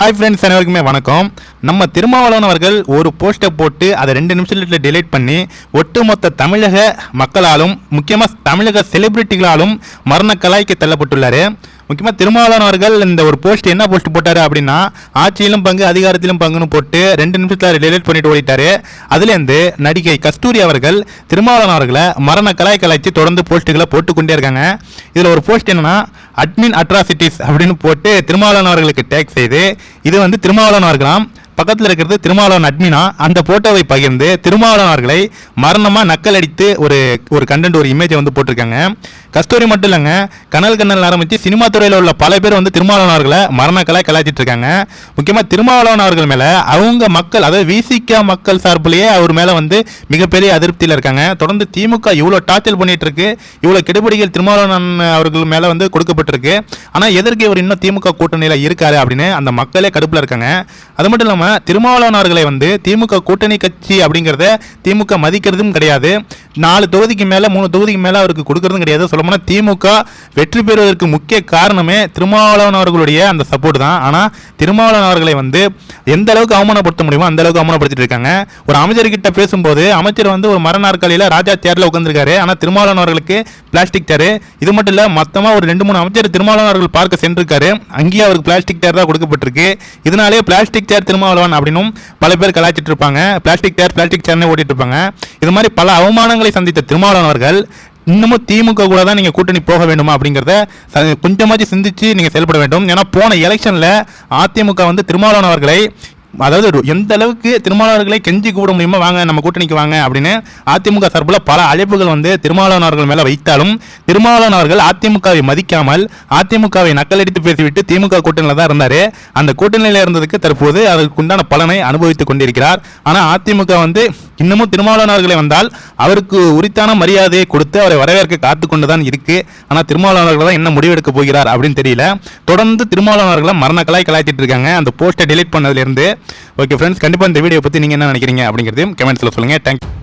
Hi friends அனைவருக்குமே வணக்கம். நம்ம திருமாவளவன் அவர்கள் ஒரு போஸ்ட்டை போட்டு அதை ரெண்டு நிமிஷத்தில் டெலீட் பண்ணி ஒட்டுமொத்த தமிழக மக்களாலும் முக்கியமாக தமிழக செலிபிரிட்டிகளாலும் மரண கலாய்க்கு தள்ளப்பட்டுள்ளார். முக்கியமாக திருமாவளவன் அவர்கள் இந்த ஒரு போஸ்ட் என்ன போஸ்ட் போட்டார் அப்படின்னா ஆட்சியிலும் பங்கு அதிகாரத்திலும் பங்குன்னு போட்டு ரெண்டு நிமிஷத்தில் ரிலேட் பண்ணிட்டு ஓடிட்டாரு. அதுலேருந்து நடிகை கஸ்தூரி அவர்கள் திருமாவளவன் அவர்களை மரண கலாய் கலாய்ச்சி தொடர்ந்து போஸ்ட்டுகளை போட்டுக்கொண்டே இருக்காங்க. இதில் ஒரு போஸ்ட் என்னன்னா அட்மின் அட்ராசிட்டிஸ் அப்படின்னு போட்டு திருமாவளவன் அவர்களுக்கு டேக் செய்து இது வந்து திருமாவளவன் அவர்களாம் பக்கத்தில் இருக்கிறது திருமாவளவன் அட்மினா அந்த போட்டோவை பகிர்ந்து திருமாவளவன் அவர்களை மரணமாக நக்கல் அடித்து ஒரு ஒரு கண்டென்ட் ஒரு இமேஜை வந்து போட்டிருக்காங்க. கஸ்தூரி மட்டும் இல்லைங்க கனல் கண்ணல் ஆரம்பித்து சினிமா துறையில் உள்ள பல பேர் வந்து திருமாவளவன் அவர்களை மரணக்கலாய் கலாய்ச்சிட்டு இருக்காங்க. முக்கியமாக திருமாவளவன் அவர்கள் மேலே அவங்க மக்கள் அதாவது விசிக மக்கள் சார்பிலேயே அவர் மேலே வந்து மிகப்பெரிய அதிருப்தியில் இருக்காங்க. தொடர்ந்து திமுக இவ்வளோ டார்ச்சல் பண்ணிட்டு இருக்கு. இவ்வளோ கெடுபிடிகள் திருமாவளவன் அவர்கள் மேலே வந்து கொடுக்கப்பட்டிருக்கு. ஆனால் எதற்கு இவர் இன்னும் திமுக கூட்டணியில் இருக்காரு அப்படின்னு அந்த மக்களே கடுப்பில் இருக்காங்க. அது மட்டும் இல்லாமல் திருமாவளவன் அவர்களை வந்து திமுக கூட்டணி கட்சி அப்படிங்கிறத திமுக மதிக்கிறதும் கிடையாது. நாலு தொகுதிக்கு மேலே மூணு தொகுதிக்கு மேலே அவருக்கு கொடுக்கறதும் கிடையாது. சொல்லப்போனால் திமுக வெற்றி பெறுவதற்கு முக்கிய காரணமே திருமாவளவன் அவர்களுடைய அந்த சப்போர்ட் தான். ஆனால் திருமாவளவன் அவர்களை வந்து எந்த அளவுக்கு அவமானப்படுத்த முடியுமோ அந்த அளவுக்கு அவமானப்படுத்திட்டு இருக்காங்க. ஒரு அமைச்சர்கிட்ட பேசும்போது அமைச்சர் வந்து ஒரு மரநாற்காலியில் ராஜா தேரில் உட்காந்துருக்காரு ஆனால் திருமாவளவன் அவர்களுக்கு பிளாஸ்டிக் தேர் இது மட்டும் இல்லை மொத்தமாக ஒரு ரெண்டு மூணு அமைச்சர் திருமாவளவன் அவர்கள் பார்க்க சென்றிருக்காரு. அங்கேயே அவருக்கு பிளாஸ்டிக் தேர் தான் கொடுக்கப்பட்டிருக்கு. இதனாலே பிளாஸ்டிக் சேர் திருமாவளவன் அப்படின்னும் பல பேர் கலாச்சிட்டு இருப்பாங்க. பிளாஸ்டிக் சேர் பிளாஸ்டிக் சேர்னே ஓட்டிட்டு இருப்பாங்க. இது மாதிரி பல அவமானங்களை சந்தித்த திருமாவளவன் அவர்கள் இன்னமும் திமுக கூட தான் நீங்கள் கூட்டணி போக வேண்டுமா அப்படிங்கிறத ச- கொஞ்சமாச்சும் சிந்திச்சு நீங்கள் செயல்பட வேண்டும். ஏன்னா போன எலெக்ஷனில் அதிமுக வந்து திருமாவளவன் அவர்களை அதாவது எந்த அளவுக்கு திருமாவளவர்களை கெஞ்சி கூட முடியுமோ வாங்க நம்ம கூட்டணிக்கு வாங்க அப்படின்னு அதிமுக சார்பில் பல அழைப்புகள் வந்து திருமாவளவன் அவர்கள் மேலே வைத்தாலும் திருமாவளவன் அவர்கள் அதிமுகவை மதிக்காமல் அதிமுகவை நக்கலடித்து பேசிவிட்டு திமுக கூட்டணியில் தான் இருந்தார். அந்த கூட்டணியில் இருந்ததுக்கு தற்போது அதற்குண்டான பலனை அனுபவித்துக் கொண்டிருக்கிறார். ஆனால் அதிமுக வந்து இன்னமும் திருமாவளவன் வந்தால் அவருக்கு உரித்தான மரியாதையை கொடுத்து அவரை வரவேற்க காத்து கொண்டு தான் இருக்கு. ஆனால் திருமாவளவர்கள் தான் என்ன முடிவெடுக்க போகிறார் அப்படின்னு தெரியல. தொடர்ந்து திருமாவளவர்களை மரண கலாய் கலாய்ச்சிட்டு இருக்காங்க. அந்த போஸ்ட்டை delete பண்ணதுலேருந்து ஓகே ஃப்ரெண்ட்ஸ் கண்டிப்பாக இந்த வீடியோ பற்றி நீங்கள் என்ன நினைக்கிறீங்க அப்படிங்கிறதையும் கமெண்ட்ஸில் சொல்லுங்கள் தேங்க்யூ